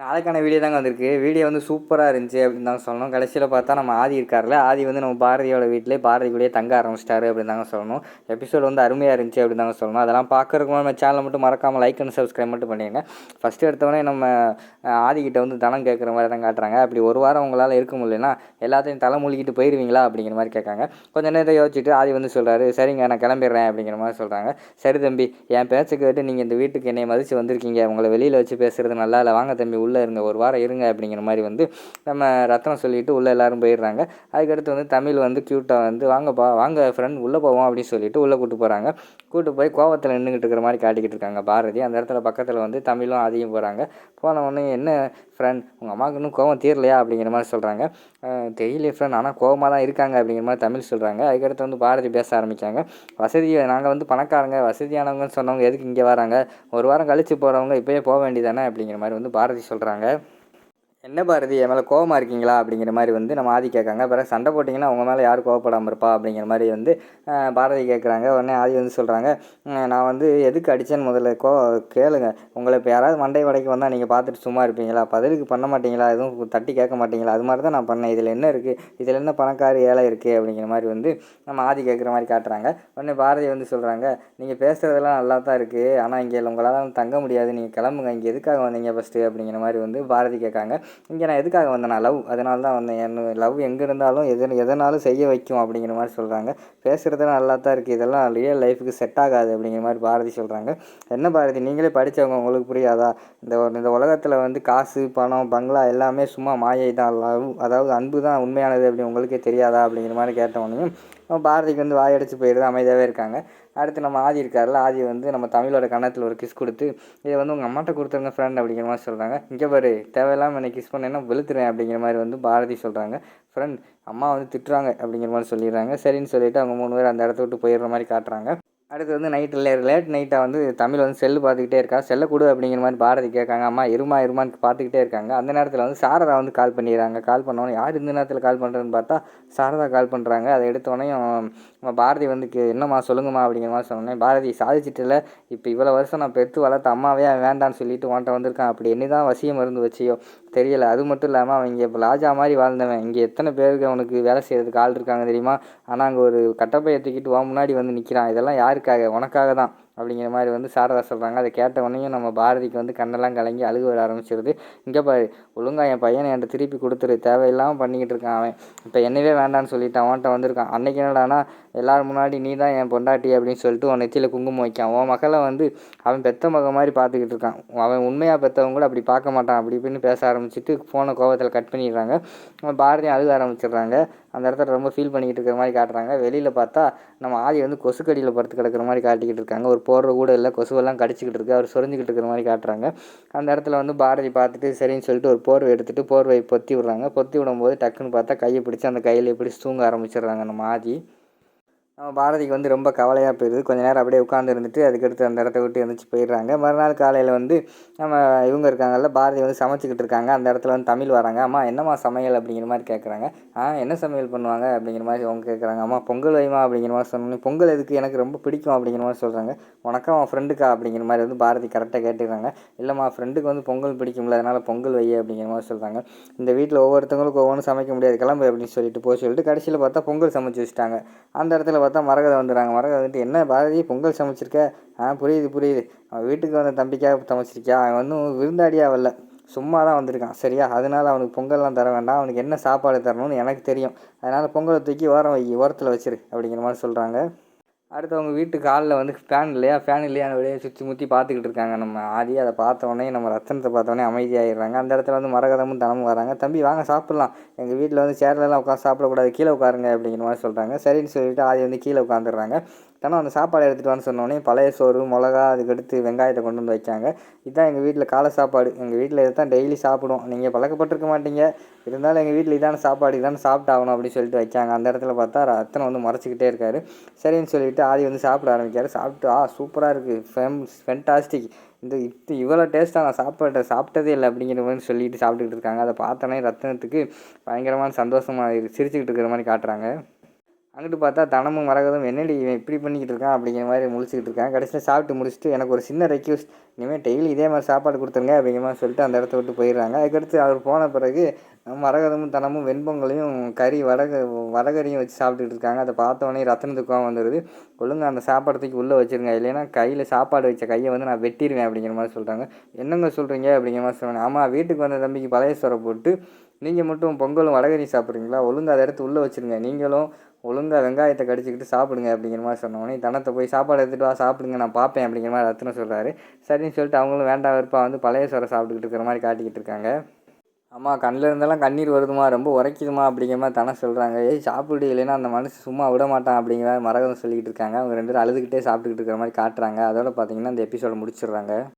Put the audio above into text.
நாளைக்கான வீடியோ தாங்க வந்திருக்கு. வீடியோ வந்து சூப்பராக இருந்துச்சு அப்படின்னு தாங்க சொல்லணும். கடைசியில் பார்த்தா நம்ம ஆதி இருக்கார்ல ஆதி வந்து நம்ம பாரதியோட வீட்டிலே பாரதி கூடயே தங்க ஆரம்பிச்சிட்டாரு அப்படின்னு தாங்க சொல்லணும். எபிசோட் வந்து அருமையாக இருந்துச்சு அப்படின்னு தாங்க சொல்லணும். அதெல்லாம் பார்க்கறதுக்கு நம்ம சேனலை மட்டும் மறக்காமல் லைக் அண்ட் சப்ஸ்கிரைப் மட்டும் பண்ணிடுங்க. ஃபஸ்ட்டு எடுத்தவொடனே நம்ம ஆதிக்கிட்ட வந்து தனம் கேட்குற மாதிரி தான் காட்டுறாங்க. அப்படி ஒரு வாரம் உங்களால் இருக்க முடியலன்னா எல்லாத்தையும் தலை மூழ்கிட்டு போயிடுவீங்களா அப்படிங்கிற மாதிரி கேட்காங்க. கொஞ்ச நேரத்தை யோசிச்சுட்டு ஆதி வந்து சொல்கிறாரு சரிங்க நான் கிளம்பிடுறேன் அப்படிங்கிற மாதிரி சொல்கிறாங்க சரி தம்பி என் பேச்சை கேட்டு நீங்கள் இந்த வீட்டுக்கு என்னை மதித்து வந்திருக்கீங்க. உங்களை வெளியில் வச்சு பேசுகிறது நல்லா இல்லை. வாங்க தம்பி உள்ளே இருங்க ஒரு வாரம் இருங்க அப்படிங்கிற மாதிரி வந்து நம்ம ரத்னம் சொல்லிவிட்டு உள்ளே எல்லாரும் போயிடுறாங்க. அதுக்கடுத்து வந்து தமிழ் வந்து க்யூட்டாக வந்து வாங்கப்பா வாங்க ஃப்ரெண்ட் உள்ளே போவோம் அப்படின்னு சொல்லிட்டு உள்ளே கூட்டு போகிறாங்க கூட்டு போய் கோவத்தில் நின்றுக்கிட்டு இருக்கிற மாதிரி காட்டிக்கிட்டு இருக்காங்க பாரதி. அந்த இடத்துல பக்கத்தில் வந்து தமிழும் அதிகம் போகிறாங்க போன என்ன ஃப்ரெண்ட் உங்கள் அம்மாவுக்கு இன்னும் கோவம் தீரலையா அப்படிங்கிற மாதிரி சொல்கிறாங்க தெரியலையே ஃப்ரெண்ட் ஆனால் கோவமாக தான் இருக்காங்க அப்படிங்கிற மாதிரி தமிழ் சொல்கிறாங்க அதுக்கடுத்து வந்து பாரதி பேச ஆரம்பித்தாங்க வசதி நாங்கள் வந்து பணக்காரங்க வசதியானவங்கன்னு சொன்னவங்க எதுக்கு இங்கே வராங்க? ஒரு வாரம் கழித்து போகிறவங்க இப்போயே போக வேண்டியதானே அப்படிங்கிற மாதிரி வந்து பாரதி சொல்கிறாங்க என்ன பாரதி என் மேலே கோவமாக இருக்கீங்களா? அப்படிங்கிற மாதிரி வந்து நம்ம ஆதி கேட்காங்க. பிறகு சண்டை போட்டிங்கன்னா உங்கள் மேலே யார் கோவப்படாமல் இருப்பா? அப்படிங்கிற மாதிரி வந்து பாரதி கேட்குறாங்க. உடனே ஆதி வந்து சொல்கிறாங்க நான் வந்து எதுக்கு அடித்தேன்னு முதல்ல கோ கேளுங்க. உங்களை இப்போ யாராவது மண்டை வடைக்கு வந்தால் நீங்கள் பார்த்துட்டு சும்மா இருப்பீங்களா? பதிலுக்கு பண்ண மாட்டீங்களா? எதுவும் தட்டி கேட்க மாட்டீங்களா? அது மாதிரி தான் நான் பண்ணேன். இதில் என்ன இருக்குது இதில் என்ன பணக்கார ஏழை இருக்குது அப்படிங்கிற மாதிரி வந்து நம்ம ஆதி கேட்குற மாதிரி காட்டுறாங்க. உடனே பாரதி வந்து சொல்கிறாங்க நீங்கள் பேசுகிறதெல்லாம் நல்லா தான் இருக்குது ஆனால் இங்கே உங்களால் தங்க முடியாது. நீங்கள் கிளம்புங்க. இங்கே எதுக்காக வந்தீங்க ஃபஸ்ட்டு அப்படிங்கிற மாதிரி வந்து பாரதி கேட்காங்க. இங்கே நான் எதுக்காக வந்தேன்? நான் லவ் அதனால தான் வந்தேன். என் லவ் எங்கே இருந்தாலும் எது எதனாலும் செய்ய வைக்கும் அப்படிங்கிற மாதிரி சொல்கிறாங்க பேசுகிறதெல்லாம் நல்லா தான் இருக்குது இதெல்லாம் ரியல் லைஃபுக்கு செட் ஆகாது அப்படிங்கிற மாதிரி பாரதி சொல்கிறாங்க என்ன பாரதி? நீங்களே படித்தவங்க உங்களுக்கு புரியாதா? இந்த இந்த உலகத்தில் வந்து காசு பணம் பங்களா எல்லாமே சும்மா மாயை தான் லவ் அதாவது அன்பு தான் உண்மையானது அப்படி உங்களுக்கே தெரியாதா அப்படிங்கிற மாதிரி கேட்டவனையும் பாரதிக்கு வந்து வாயடைச்சு போயிடுது அமைதியாகவே இருக்காங்க. அடுத்து நம்ம ஆதி இருக்கார்ல ஆதி வந்து நம்ம தமிழோட கன்னத்தில் ஒரு கிஸ் கொடுத்து இதை வந்து உங்கள் அம்மாட்ட கொடுத்துருங்க ஃப்ரெண்ட் அப்படிங்கிற மாதிரி சொல்கிறாங்க இங்கே பாரு தேவையில்லாமல் என்னை கிஸ் பண்ணேன்னா வெளுத்துறேன் அப்படிங்கிற மாதிரி வந்து பாரதி சொல்கிறாங்க ஃப்ரெண்ட் அம்மா வந்து திட்டுறாங்க அப்படிங்கிற மாதிரி சொல்லிடுறாங்க. சரின்னு சொல்லிவிட்டு அவங்க மூணு பேர் அந்த இடத்த விட்டு போயிடுற மாதிரி காட்டுறாங்க. அடுத்து வந்து நைட்டில் லேட் நைட்டாக வந்து தமிழ் வந்து செல்லு பார்த்துக்கிட்டே இருக்கா? செல்லை கொடு அப்படிங்கிற மாதிரி பாரதி கேட்காங்க. அம்மா இருமா இருமான்னு பார்த்துக்கிட்டே இருக்காங்க. அந்த நேரத்தில் வந்து சாரதா வந்து கால் பண்ணிடுறாங்க. கால் பண்ணோன்னே யார் இந்த நேரத்தில் கால் பண்ணுறதுன்னு பார்த்தா சாரதா கால் பண்ணுறாங்க அதை எடுத்தோடனே பாரதி வந்து என்னம்மா சொல்லுங்கம்மா அப்படிங்கிற மாதிரி சொன்னோன்னே பாரதி சாதிச்சிட்டில் இப்போ இவ்வளோ வருஷம் நான் பெற்று வளர்த்த அம்மாவே அவன் வேண்டான்னு சொல்லிட்டு உன்ட்ட வந்திருக்கான். அப்படி என்ன தான் வசியம் மருந்து வச்சியோ? தெரியல. அது மட்டும் இல்லாமல் அவன் இங்கே இப்போ ராஜா மாதிரி வாழ்ந்தவன். இங்கே எத்தனை பேருக்கு அவனுக்கு வேலை செய்கிறதுக்கு ஆள் இருக்காங்க தெரியுமா? ஆனால் அங்கே ஒரு கட்டப்பையை தூக்கிட்டு வா முன்னாடி வந்து நிற்கிறான் இதெல்லாம் யாருக்காக உனக்காக தான். அப்படிங்கிற மாதிரி வந்து சாரதா சொல்கிறாங்க அதை கேட்ட உடனேயும் நம்ம பாரதிக்கு வந்து கண்ணெல்லாம் கலங்கி அழுகு வர ஆரம்பிச்சிருது. இங்கே பாரு ஒழுங்கா என் பையனை என்கிட்ட திருப்பி கொடுத்துரு தேவையில்லாமல் பண்ணிக்கிட்டு இருக்கான் அவன். இப்போ என்னவே வேண்டான்னு சொல்லிட்டு அவன்கிட்ட வந்திருக்கான். அன்னைக்கு என்னடானா எல்லாரும் முன்னாடி நீ தான் என் பொண்டாட்டி அப்படின்னு சொல்லிட்டு உன் நெத்தியில் குங்குமம் வைக்கான். உன் மகளை வந்து அவன் பெத்த மக மாதிரி பார்த்துக்கிட்டு இருக்கான். அவன் உண்மையாக பெற்றவங்க கூட அப்படி பார்க்க மாட்டான். அப்படி இப்படின்னு பேச ஆரம்பிச்சிட்டு ஃபோனை கோவத்தில் கட் பண்ணிடுறாங்க. பாரதியும் அழுக ஆரம்பிச்சிடுறாங்க. அந்த இடத்துல ரொம்ப ஃபீல் பண்ணிக்கிட்டு இருக்கிற மாதிரி காட்டுறாங்க. வெளியில் பார்த்தா நம்ம ஆதி வந்து கொசுக்கடியில் படுத்து கிடக்கிற மாதிரி காட்டிக்கிட்டு இருக்காங்க. ஒரு போடுற கூட இல்லை கொசுவெல்லாம் கடிச்சிக்கிட்டு இருக்கு. அவர் சுரஞ்சிக்கிட்டு இருக்கிற மாதிரி காட்டுறாங்க. அந்த இடத்துல வந்து பாரதி பார்த்துட்டு சரின்னு சொல்லிட்டு ஒரு போர்வை எடுத்துகிட்டு போர்வை பொத்தி விடுறாங்க. பொத்தி விடும்போது டக்குன்னு பார்த்தா கையை பிடிச்சி அந்த கையில் பிடிச்சி தூங்க ஆரம்பிச்சிடுறாங்க நம்ம ஆதி நம்ம பாரதிக்கு வந்து ரொம்ப கவலையாக போயிடுது கொஞ்ச நேரம் அப்படியே உட்காந்து இருந்துட்டு அதுக்கடுத்து அந்த இடத்த விட்டு எழுந்திரிச்சு போயிடுறாங்க. மறுநாள் காலையில் வந்து நம்ம இவங்க இருக்காங்கல்ல பாரதி வந்து சமைச்சிக்கிட்டு இருக்காங்க. அந்த இடத்துல வந்து தமிழ் வராங்க. அம்மா என்னம்மா சமையல்? அப்படிங்கிற மாதிரி கேட்குறாங்க ஆ என்ன சமையல் பண்ணுவாங்க? அப்படிங்கிற மாதிரி அவங்க கேட்குறாங்க அம்மா பொங்கல் வைமா? அப்படிங்கிற மாதிரி சொன்னோன்னே பொங்கல் எதுக்கு? எனக்கு ரொம்ப பிடிக்கும் அப்படிங்கிற மாதிரி சொல்கிறாங்க உனக்கா? அவன் ஃப்ரெண்டுக்கா அப்படிங்கிற மாதிரி வந்து பாரதி கரெக்டாக கேட்டுக்கிறாங்க. இல்லைம்மா ஃப்ரெண்டுக்கு வந்து பொங்கல் பிடிக்கும்ல அதனால் பொங்கல் வை அப்படிங்கிற மாதிரி சொல்கிறாங்க இந்த வீட்டில் ஒவ்வொருத்தவங்களுக்கும் ஒவ்வொன்றும் சமைக்க முடியாது. கிளம்பு அப்படின்னு சொல்லிட்டு போய் சொல்லிட்டு கடைசியில் பார்த்தா பொங்கல் சமைச்சு வச்சுட்டாங்க. அந்த இடத்துல பார்த்தா மரகதை வந்துடுறாங்க. மரகதை வந்துட்டு என்ன பாரதி பொங்கல் சமைச்சிருக்க? ஆ புரியுது புரியுது. அவன் வீட்டுக்கு வந்த தம்பிக்காக சமைச்சிருக்கியா? அவன் வந்து விருந்தாடியா வரல. சும்மா தான் வந்திருக்கான். சரியா? அதனால அவனுக்கு பொங்கல்லாம் தர வேண்டாம். அவனுக்கு என்ன சாப்பாடு தரணும்னு எனக்கு தெரியும். அதனால் பொங்கலை தூக்கி ஓரம் வை ஓரத்தில் வச்சிரு. அப்படிங்கிற மாதிரி சொல்கிறாங்க அடுத்து அவங்க வீட்டு காலில் வந்து ஃபேன் இல்லையா? ஃபேன் இல்லையா? வெளியே சுற்றி முற்றி பார்த்துக்கிட்டு இருக்காங்க. நம்ம ஆதி அதை பார்த்தோன்னே நம்ம ரத்தனத்தை பார்த்தோன்னே அமைதியாகிடுறாங்க அந்த இடத்துல வந்து மரகதமும் தனமும் வராங்க. தம்பி வாங்க சாப்பிட்லாம். எங்கள் வீட்டில் வந்து சேர்லலாம் உட்காந்து சாப்பிடக்கூடாது. கீழே உட்காருங்க அப்படிங்கிற மாதிரி சொல்கிறாங்க சரின்னு சொல்லிட்டு ஆதி வந்து கீழே உட்காந்துடுறாங்க தனம் அந்த சாப்பாடு எடுத்துகிட்டு வான்னு சொன்னோடனே பழைய சோறு மிளகா அதுக்கடுத்து வெங்காயத்தை கொண்டு வந்து வைக்காங்க இதுதான் எங்கள் வீட்டில் காலை சாப்பாடு. எங்கள் வீட்டில் இதை தான் டெய்லி சாப்பிடுவோம். நீங்கள் பழக்கப்பட்டிருக்க மாட்டீங்க. இருந்தாலும் எங்கள் வீட்டில் இதான சாப்பாடு இதான சாப்பிட்டாகணும் அப்படின்னு சொல்லிட்டு வைக்காங்க அந்த இடத்துல பார்த்தா ரத்தனை வந்து மறைச்சிக்கிட்டே இருக்காரு. சரின்னு சொல்லிவிட்டு ஆதி வந்து சாப்பிட ஆரம்பிக்காரு சாப்பிட்டு ஆ சூப்பராக இருக்குது ஃபேம் ஃபென்டாஸ்டிக் இந்த இது இவ்வளோ டேஸ்ட்டாக நான் சாப்பிட்ட சாப்பிட்டதே இல்லை அப்படிங்கிற மாதிரி சொல்லிட்டு சாப்பிட்டுக்கிட்டு இருக்காங்க. அதை பார்த்தோன்னே ரத்தனத்துக்கு பயங்கரமான சந்தோஷமாக சிரிச்சுக்கிட்டு இருக்கிற மாதிரி காட்டுறாங்க. அங்கிட்டு பார்த்தா தனமும் மரகதம் என்னடி இவன் இப்படி பண்ணிக்கிட்டு இருக்கான் அப்படிங்கிற மாதிரி முழிச்சிக்கிட்டு இருக்கான். கடைசியில் சாப்பிட்டு முடிச்சுட்டு எனக்கு ஒரு சின்ன ரெக்யூஸ்ட் இனிமேல் டெய்லி இதே மாதிரி சாப்பாடு கொடுத்துருங்க அப்படிங்கிற மாதிரி சொல்லிட்டு அந்த இடத்த விட்டு போயிடுறாங்க. அதுக்கடுத்து அவர் போன பிறகு மரகதமும் தனமும் வெண்பொங்கலையும் கறி வடக வடகறியும் வச்சு சாப்பிட்டுட்டு இருக்காங்க. அதை பார்த்தோன்னே ரத்தனத்துக்கு கோவம் வந்துடுது ஒழுங்கு அந்த சாப்பாடுத்துக்கு உள்ளே வச்சுருங்க. இல்லைன்னா கையில் சாப்பாடு வச்ச கையை வந்து நான் வெட்டிடுவேன் அப்படிங்கிற மாதிரி சொல்கிறாங்க என்னங்க சொல்கிறீங்க அப்படிங்கிற மாதிரி சொல்கிறாங்க ஆமாம் வீட்டுக்கு வந்த தம்பிக்கு பழைய சோறை போட்டு நீங்கள் மட்டும் பொங்கலும் வடகறியும் சாப்பிட்றீங்களா? ஒழுங்காக அதை எடுத்து உள்ளே வச்சுருங்க. நீங்களும் ஒழுங்காக வெங்காயத்தை கடிச்சிக்கிட்டு சாப்பிடுங்க அப்படிங்கிற மாதிரி சொன்னோடனே தனத்தை போய் சாப்பாடு எடுத்துகிட்டு வா சாப்பிடுங்க நான் பார்ப்பேன் அப்படிங்கிற மாதிரி ரத்னம் சொல்கிறாரு சரின்னு சொல்லிட்டு அவங்களும் வேண்டாம் வெறுப்பாக வந்து பழைய சோறை சாப்பிட்டுக்கிட்டு இருக்கிற மாதிரி காட்டிக்கிட்டு இருக்காங்க. அம்மா கண்ணில் இருந்தெல்லாம் கண்ணீர் வருதுமா ரொம்ப உரைக்குதுமா அப்படிங்கிற மாதிரி தானே சொல்கிறாங்க ஏய் சாப்பிடு இல்லைன்னா அந்த மனுஷன் சும்மா விட மாட்டான் அப்படிங்கிற மாதிரி மரகம் சொல்லிக்கிட்டு இருக்காங்க. அவங்க ரெண்டு பேரும் அழுதுகிட்டே சாப்பிட்டுக்கிட்டு இருக்கிற மாதிரி காட்டுறாங்க. அதோட பார்த்தீங்கன்னா இந்த எபிசோட முடிச்சிடுறாங்க.